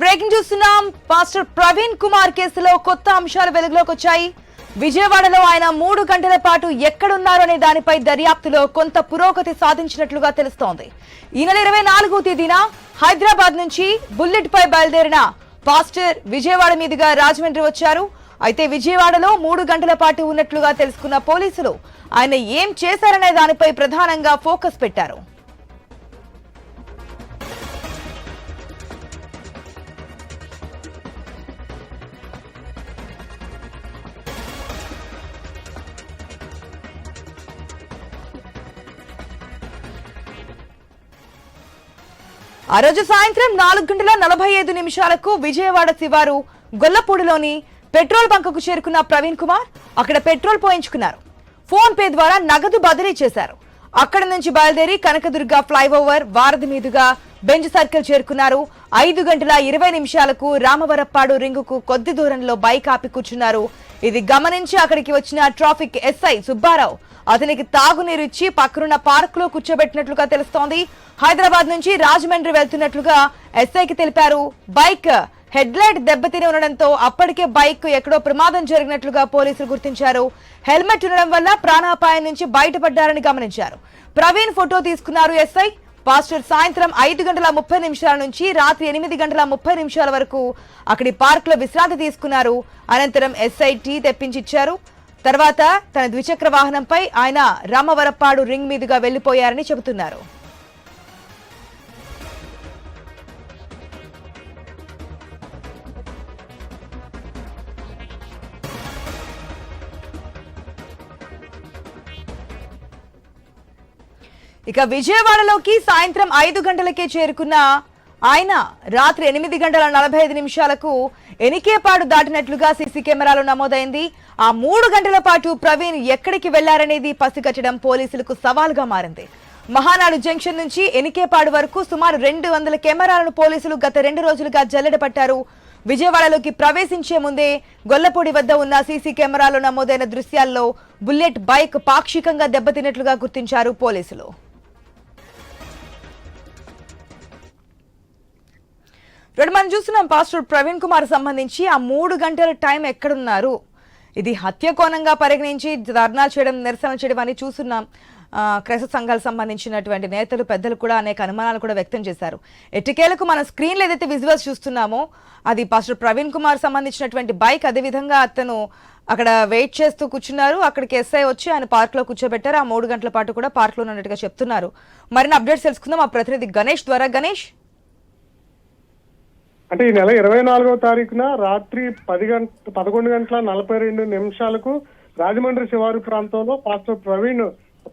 Breaking చూస్తున్నాం pastor Praveen Kumar కేసులో కొత్త అంశాలు వెలుగులోకి వచ్చాయి. విజయవాడలో ఆయన మూడు గంటల పాటు ఎక్కడున్నారు అనే దానిపై దర్యాప్తులో కొంత పురోగతి సాధించినట్లుగా తెలుస్తోంది. ఈ నెల ఇరవై నాలుగో తేదీన హైదరాబాద్ నుంచి బుల్లెట్ పై బయలుదేరిన పాస్టర్ విజయవాడ మీదుగా రాజమండ్రి వచ్చారు. అయితే విజయవాడలో మూడు గంటల పాటు ఉన్నట్లుగా తెలుసుకున్న పోలీసులు ఆయన ఏం చేశారనే దానిపై ప్రధానంగా ఫోకస్ పెట్టారు. ఆ రోజు సాయంత్రం నాలుగు గంటల నలభై ఐదు నిమిషాలకు విజయవాడ శివారు గొల్లపూడిలోని పెట్రోల్ బంకుకు చేరుకున్న ప్రవీణ్ కుమార్ అక్కడ పెట్రోల్ పోయించుకున్నారు. ఫోన్ పే ద్వారా నగదు బదిలీ చేశారు. అక్కడ నుంచి బయలుదేరి కనకదుర్గ ఫ్లైఓవర్ వారధి మీదుగా బెంజ్ సర్కిల్ చేరుకున్నారు. ఐదు గంటల ఇరవై నిమిషాలకు రామవరప్పాడు రింగుకు కొద్ది దూరంలో బైక్ ఆపి కూర్చున్నారు. ఇది గమనించి అక్కడికి వచ్చిన ట్రాఫిక్ ఎస్ఐ సుబ్బారావు. అతనికి తాగునీరు ఇచ్చి పక్కనున్న పార్క్లో కూర్చోబెట్టినట్లుగా తెలుస్తోంది. హైదరాబాద్ నుంచి రాజమండ్రి వెళ్తున్నట్లుగా ఎస్ఐకి తెలిపారు. బైక్ హెడ్ లైట్ దెబ్బతిని ఉండడంతో అప్పటికే బైక్ ఎక్కడో ప్రమాదం జరిగినట్లుగా పోలీసులు గుర్తించారు. హెల్మెట్ ఉండడం వల్ల ప్రాణాపాయం నుంచి బయటపడ్డారని గమనించారు. ప్రవీణ్ ఫోటో తీసుకున్నారు ఎస్ఐ పాస్టర్ సాయంత్రం ఐదు గంటల ముప్పై నిమిషాల నుంచి రాత్రి ఎనిమిది గంటల ముప్పై నిమిషాల వరకు అక్కడి పార్క్లో విశ్రాంతి తీసుకున్నారు. అనంతరం ఎస్ఐ టీ తెప్పించిచ్చారు. తర్వాత తన ద్విచక్ర వాహనంపై ఆయన రామవరప్పాడు రింగ్ మీదుగా వెళ్ళిపోయారని చెబుతున్నారు. ఇక విజయవాడలోకి సాయంత్రం ఐదు గంటలకే చేరుకున్న ఆయన రాత్రి ఎనిమిది గంటల నలభై ఐదు నిమిషాలకు ఎనికేపాడు దాటినట్లుగా సీసీ కెమెరాలో నమోదైంది. ఆ మూడు గంటల పాటు ప్రవీణ్ ఎక్కడికి వెళ్ళారనేది పసిగట్టడం పోలీసులకు సవాల్గా మారింది. మహానాడు జంక్షన్ నుంచి ఎనికేపాడు వరకు సుమారు రెండు వందల కెమెరాలను పోలీసులు గత రెండు రోజులుగా జల్లెడ పట్టారు. విజయవాడలోకి ప్రవేశించే ముందే గొల్లపూడి వద్ద ఉన్న సీసీ కెమెరాలో నమోదైన దృశ్యాల్లో బుల్లెట్ బైక్ పాక్షికంగా దెబ్బతిన్నట్లుగా గుర్తించారు పోలీసులు. ఇప్పుడు మనం చూస్తున్నాం పాస్టర్ ప్రవీణ్ కుమార్ సంబంధించి ఆ మూడు గంటల టైం ఎక్కడున్నారు? ఇది హత్య కోణంగా పరిగణించి ధర్నా చేయడం నిరసన చేయడం అని చూస్తున్నాం. క్రైస్తవ సంఘాలకు సంబంధించినటువంటి నేతలు పెద్దలు కూడా అనేక అనుమానాలు కూడా వ్యక్తం చేశారు. ఎటికేలకు మన స్క్రీన్లో ఏదైతే విజువల్స్ చూస్తున్నామో అది పాస్టర్ ప్రవీణ్ కుమార్ సంబంధించినటువంటి బైక్ అదేవిధంగా అతను అక్కడ వెయిట్ చేస్తూ కూర్చున్నారు. అక్కడికి ఎస్ఐ వచ్చి ఆయన పార్క్లో కూర్చోబెట్టారు. ఆ మూడు గంటల పాటు కూడా పార్క్లో ఉన్నట్టుగా చెప్తున్నారు. మరిన్ని అప్డేట్స్ తెలుసుకుందాం. మా ప్రతినిధి గణేష్ ద్వారా గణేష్. అంటే ఈ నెల ఇరవై నాలుగవ తారీఖున రాత్రి పది గంట పదకొండు గంటల నలభై రెండు నిమిషాలకు రాజమండ్రి శివారు ప్రాంతంలో పాస్టర్ ప్రవీణ్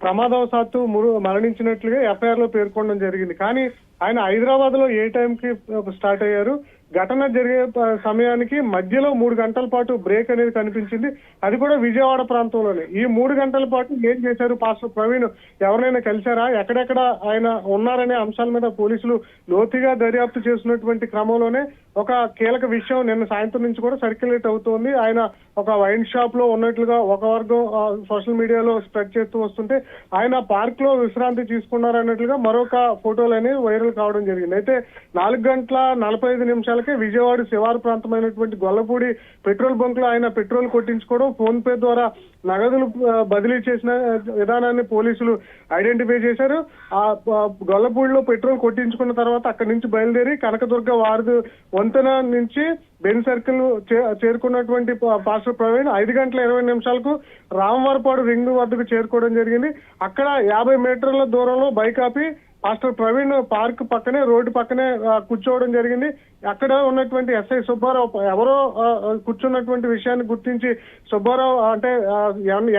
ప్రమాదవశాత్తు మురు మరణించినట్లుగా ఎఫ్ఐఆర్లో పేర్కొనడం జరిగింది. కానీ ఆయన హైదరాబాద్లో ఏ టైం కి స్టార్ట్ అయ్యారు? ఘటన జరిగే సమయానికి మధ్యలో మూడు గంటల పాటు బ్రేక్ అనేది కనిపించింది. అది కూడా విజయవాడ ప్రాంతంలోనే. ఈ మూడు గంటల పాటు ఏం చేశారు? పాస్టర్ ప్రవీణ్ ఎవరైనా కలిశారా? ఎక్కడెక్కడ ఆయన ఉన్నారనే అంశాల మీద పోలీసులు లోతుగా దర్యాప్తు చేస్తున్నటువంటి క్రమంలోనే ఒక కీలక విషయం నిన్న సాయంత్రం నుంచి కూడా సర్క్యులేట్ అవుతోంది. ఆయన ఒక వైన్ షాప్లో ఉన్నట్లుగా ఒక వర్గం సోషల్ మీడియాలో స్ప్రెడ్ చేస్తూ వస్తుంటే ఆయన పార్క్లో విశ్రాంతి తీసుకున్నారన్నట్లుగా మరొక ఫోటోలు అనేవి వైరల్ కావడం జరిగింది. అయితే నాలుగు గంటల నలభై ఐదు నిమిషాలకే విజయవాడ శివారు ప్రాంతమైనటువంటి గొల్లపూడి పెట్రోల్ బంక్లో ఆయన పెట్రోల్ కొట్టించుకోవడం ఫోన్ పే ద్వారా నగదులు బదిలీ చేసిన విధానాన్ని పోలీసులు ఐడెంటిఫై చేశారు. ఆ గొల్లపూడిలో పెట్రోల్ కొట్టించుకున్న తర్వాత అక్కడి నుంచి బయలుదేరి కనకదుర్గ వారధి వంతెన నుంచి బెన్ సర్కిల్ చే- చేరుకున్నటువంటి పాస్టర్ ప్రవీణ్ ఐదు గంటల ఇరవై నిమిషాలకు రామవారపాడు రింగ్ వద్దకు చేరుకోవడం జరిగింది. అక్కడ యాభై మీటర్ల దూరంలో బైక్ ఆపి పాస్టర్ ప్రవీణ్ పార్క్ పక్కనే రోడ్డు పక్కనే కూర్చోవడం జరిగింది. అక్కడ ఉన్నటువంటి ఎస్ఐ సుబ్బారావు ఎవరో కూర్చున్నటువంటి విషయాన్ని గుర్తించి సుబ్బారావు అంటే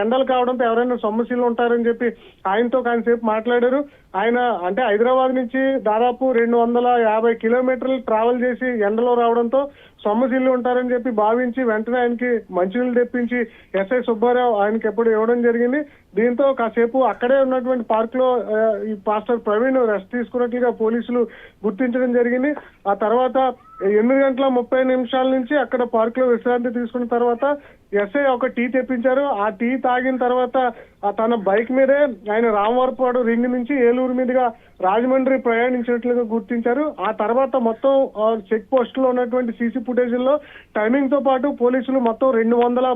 ఎండలు కావడంతో ఎవరైనా సమస్యలు ఉంటారని చెప్పి ఆయనతో కాసేపు మాట్లాడారు. ఆయన అంటే హైదరాబాద్ నుంచి దాదాపు రెండు వందల యాభై కిలోమీటర్లు ట్రావెల్ చేసి ఎండలో రావడంతో సొమ్మసిల్లు ఉంటారని చెప్పి భావించి వెంటనే ఆయనకి మంచినీళ్ళు తెప్పించి ఎస్ఐ సుబ్బారావు ఆయనకి ఎప్పుడు ఇవ్వడం జరిగింది. దీంతో కాసేపు అక్కడే ఉన్నటువంటి పార్క్లో ఈ పాస్టర్ ప్రవీణ్ రెస్ట్ తీసుకున్నట్లుగా పోలీసులు గుర్తించడం జరిగింది. ఆ తర్వాత up ఎనిమిది గంటల ముప్పై నిమిషాల నుంచి అక్కడ పార్క్లో విశ్రాంతి తీసుకున్న తర్వాత ఎస్ఐ ఒక టీ తెప్పించారు. ఆ టీ తాగిన తర్వాత తన బైక్ మీదే ఆయన రామవరపాడు రింగ్ నుంచి ఏలూరు మీదుగా రాజమండ్రి ప్రయాణించినట్లుగా గుర్తించారు. ఆ తర్వాత మొత్తం చెక్ పోస్ట్లో ఉన్నటువంటి సీసీ ఫుటేజ్లో టైమింగ్తో పాటు పోలీసులు మొత్తం రెండు వందల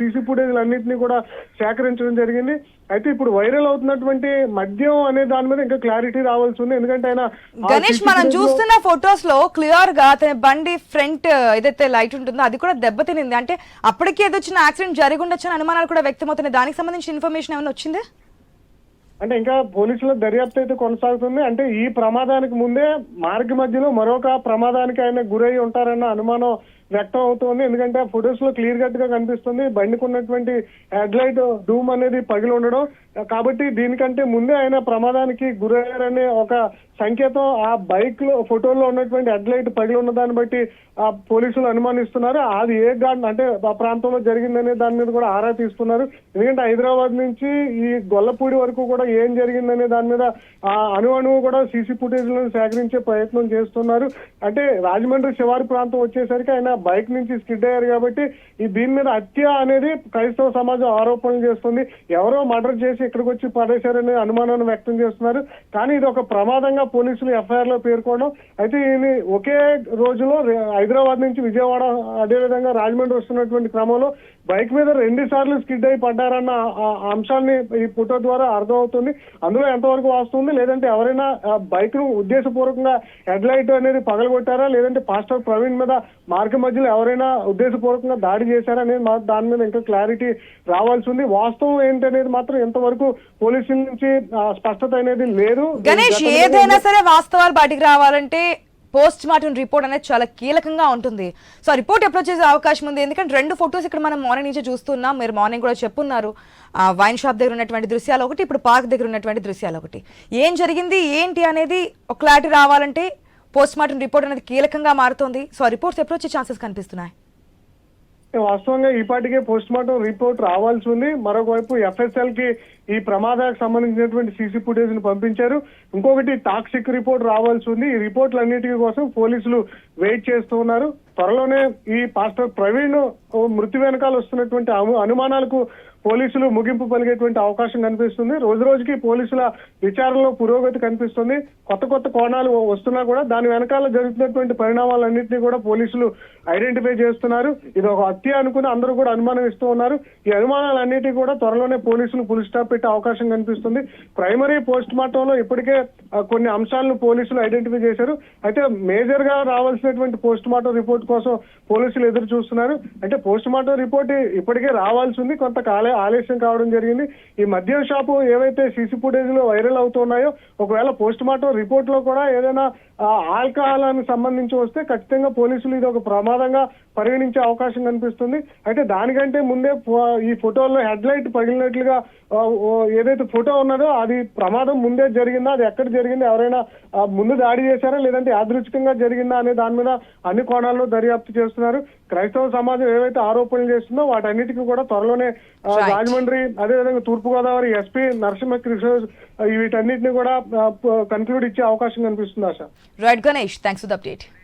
సీసీ ఫుటేజ్ అన్నింటినీ కూడా సేకరించడం జరిగింది. అయితే ఇప్పుడు వైరల్ అవుతున్నటువంటి మద్యం అనే దాని మీద ఇంకా క్లారిటీ రావాల్సి ఉంది. ఎందుకంటే ఆయన గణేష్ మనం చూస్తున్న ఫొటోస్లో క్లియర్గా అతని బండి ఫ్రంట్ ఏదైతే లైట్ ఉంటుందో అది కూడా దెబ్బతినింది. అంటే అప్పటికే ఏదో చిన్న యాక్సిడెంట్ జరిగి ఉండొచ్చు అనుమానాలు కూడా వ్యక్తమవుతున్నాయి. దానికి సంబంధించిన ఇన్ఫర్మేషన్ ఏమైనా వచ్చిందా? అంటే ఇంకా పోలీసుల దర్యాప్తు అయితే కొనసాగుతుంది. అంటే ఈ ప్రమాదానికి ముందే మార్గ మధ్యలో మరొక ప్రమాదానికి ఆయన గురై ఉంటారన్న అనుమానం వ్యక్తం అవుతోంది. ఎందుకంటే ఆ ఫొటోస్లో క్లియర్ కట్గా కనిపిస్తుంది. బండికి ఉన్నటువంటి హెడ్ లైట్ డూమ్ అనేది పగిలి ఉండడం. కాబట్టి దీనికంటే ముందే ఆయన ప్రమాదానికి గురయ్యారనే ఒక సంకేతం ఆ బైక్లో ఫోటోలో ఉన్నటువంటి హెడ్ లైట్ పగిలి ఉన్న దాన్ని బట్టి ఆ పోలీసులు అనుమానిస్తున్నారు. అది ఏ గార్డ్ అంటే ఆ ప్రాంతంలో జరిగిందనే దాని మీద కూడా ఆరా తీస్తున్నారు. ఎందుకంటే హైదరాబాద్ నుంచి ఈ గొల్లపూడి వరకు కూడా ఏం జరిగిందనే దాని మీద ఆ అణు అణువు కూడా సీసీ ఫుటేజ్లను సేకరించే ప్రయత్నం చేస్తున్నారు. అంటే రాజమండ్రి శివారు ప్రాంతం వచ్చేసరికి ఆయన బైక్ నుంచి స్కిడ్ అయ్యారు కాబట్టి ఈ దీని మీద హత్య అనేది క్రైస్తవ సమాజం ఆరోపణలు చేస్తుంది. ఎవరో మర్డర్ చేసి ఇక్కడికి వచ్చి పడేశారనే అనుమానాన్ని వ్యక్తం చేస్తున్నారు. కానీ ఇది ఒక ప్రమాదంగా పోలీసులు ఎఫ్ఐఆర్లో పేర్కొనడం. అయితే ఈయన ఒకే రోజులో హైదరాబాద్ నుంచి విజయవాడ అదేవిధంగా రాజమండ్రి వస్తున్నటువంటి క్రమంలో బైక్ మీద రెండు సార్లు స్కిడ్ అయి పడ్డారన్న అంశాన్ని ఈ ఫోటో ద్వారా అర్థమవుతుంది. అందులో ఎంతవరకు వాస్తుంది లేదంటే ఎవరైనా బైక్ను ఉద్దేశపూర్వకంగా హెడ్ లైట్ అనేది పగలగొట్టారా? లేదంటే పాస్టర్ ప్రవీణ్ మీద మార్గ మధ్యలో ఎవరైనా ఉద్దేశపూర్వకంగా దాడి చేశారా అనేది దాని మీద ఇంకా క్లారిటీ రావాల్సి ఉంది. వాస్తవం ఏంటనేది మాత్రం ఇంతవరకు పోలీసుల నుంచి స్పష్టత అనేది లేదు. గణేష్ ఏదైనా సరే వాస్తవాలు బయటికి రావాలంటే పోస్ట్ మార్టం రిపోర్ట్ అనేది చాలా కీలకంగా ఉంటుంది. సో రిపోర్ట్ ఎప్పుడు చేసే అవకాశం ఉంది. ఎందుకంటే రెండు ఫొటోస్ ఇక్కడ మనం మార్నింగ్ నుంచి చూస్తున్నాం. మీరు మార్నింగ్ కూడా చెప్పున్నారు. వైన్ షాప్ దగ్గర ఉన్నటువంటి దృశ్యాలు ఒకటి ఇప్పుడు పార్క్ దగ్గర ఉన్నటువంటి దృశ్యాలు ఒకటి. ఏం జరిగింది? ఏంటి అనేది ఒక క్లారిటీ రావాలంటే పోస్ట్ మార్టం రిపోర్ట్ అనేది కీలకంగా మారుతుంది. సో ఆ రిపోర్ట్స్ ఎప్పుడు వచ్చే ఛాన్సెస్ కనిపిస్తున్నాయి. వాస్తవంగా ఈపాటికే పోస్ట్ మార్టం రిపోర్ట్ రావాల్సి ఉంది. మరొక వైపు ఎఫ్ఎస్ఎల్కి ఈ ప్రమాదానికి సంబంధించినటువంటి సీసీ ఫుటేజ్ని పంపించారు. ఇంకొకటి టాక్సిక్ రిపోర్ట్ రావాల్సి ఉంది. ఈ రిపోర్ట్లన్నిటి కోసం పోలీసులు వెయిట్ చేస్తూ ఉన్నారు. త్వరలోనే ఈ పాస్టర్ ప్రవీణ్ మృతి వెనకాల వస్తున్నటువంటి అను- అనుమానాలకు పోలీసులు ముగింపు పలిగేటువంటి అవకాశం కనిపిస్తుంది. రోజు రోజుకి పోలీసుల విచారణలో పురోగతి కనిపిస్తుంది. కొత్త కొత్త కోణాలు వస్తున్నా కూడా దాని వెనకాల జరుగుతున్నటువంటి పరిణామాలన్నింటినీ కూడా పోలీసులు ఐడెంటిఫై చేస్తున్నారు. ఇది ఒక హత్య అనుకుని అందరూ కూడా అనుమానం ఇస్తూ ఉన్నారు. ఈ అనుమానాలన్నిటి కూడా త్వరలోనే పోలీసులు ఫుల్ స్టాప్ పెట్టే అవకాశం కనిపిస్తుంది. ప్రైమరీ పోస్ట్ మార్టంలో ఇప్పటికే కొన్ని అంశాలను పోలీసులు ఐడెంటిఫై చేశారు. అయితే మేజర్గా రావాల్సినటువంటి పోస్ట్ మార్టం రిపోర్ట్ కోసం పోలీసులు ఎదురు చూస్తున్నారు. అంటే పోస్ట్ మార్టం రిపోర్ట్ ఇప్పటికే రావాల్సి ఉంది. కొంతకాలే ఆలస్యం కావడం జరిగింది. ఈ మద్యం షాపు ఏవైతే సీసీ ఫుటేజ్లో వైరల్ అవుతున్నాయో ఒకవేళ పోస్ట్ మార్టం రిపోర్ట్లో కూడా ఏదైనా ఆల్కహాల్ అని సంబంధించి వస్తే ఖచ్చితంగా పోలీసులు ఇది ఒక ప్రమాదంగా పరిగణించే అవకాశం కనిపిస్తుంది. అయితే దానికంటే ముందే ఈ ఫోటోల్లో హెడ్ లైట్ పగిలినట్లుగా ఏదైతే ఫోటో ఉన్నదో అది ప్రమాదం ముందే జరిగిందా అది ఎక్కడ జరిగింది ఎవరైనా ముందు దాడి చేశారా? లేదంటే యాదృచ్ఛికంగా జరిగిందా అనే దాని మీద అన్ని కోణాల్లో దర్యాప్తు చేస్తున్నారు. క్రైస్తవ సమాజం ఏవైతే ఆరోపణలు చేస్తుందో వాటన్నిటికీ కూడా త్వరలోనే. రాజమండ్రి అదేవిధంగా తూర్పుగోదావరి ఎస్పీ నరసింహ కృష్ణ వీటన్నిటిని కూడా కన్క్లూడ్ ఇచ్చే అవకాశం కనిపిస్తుంది ఆశ. Right Ganesh thanks for the update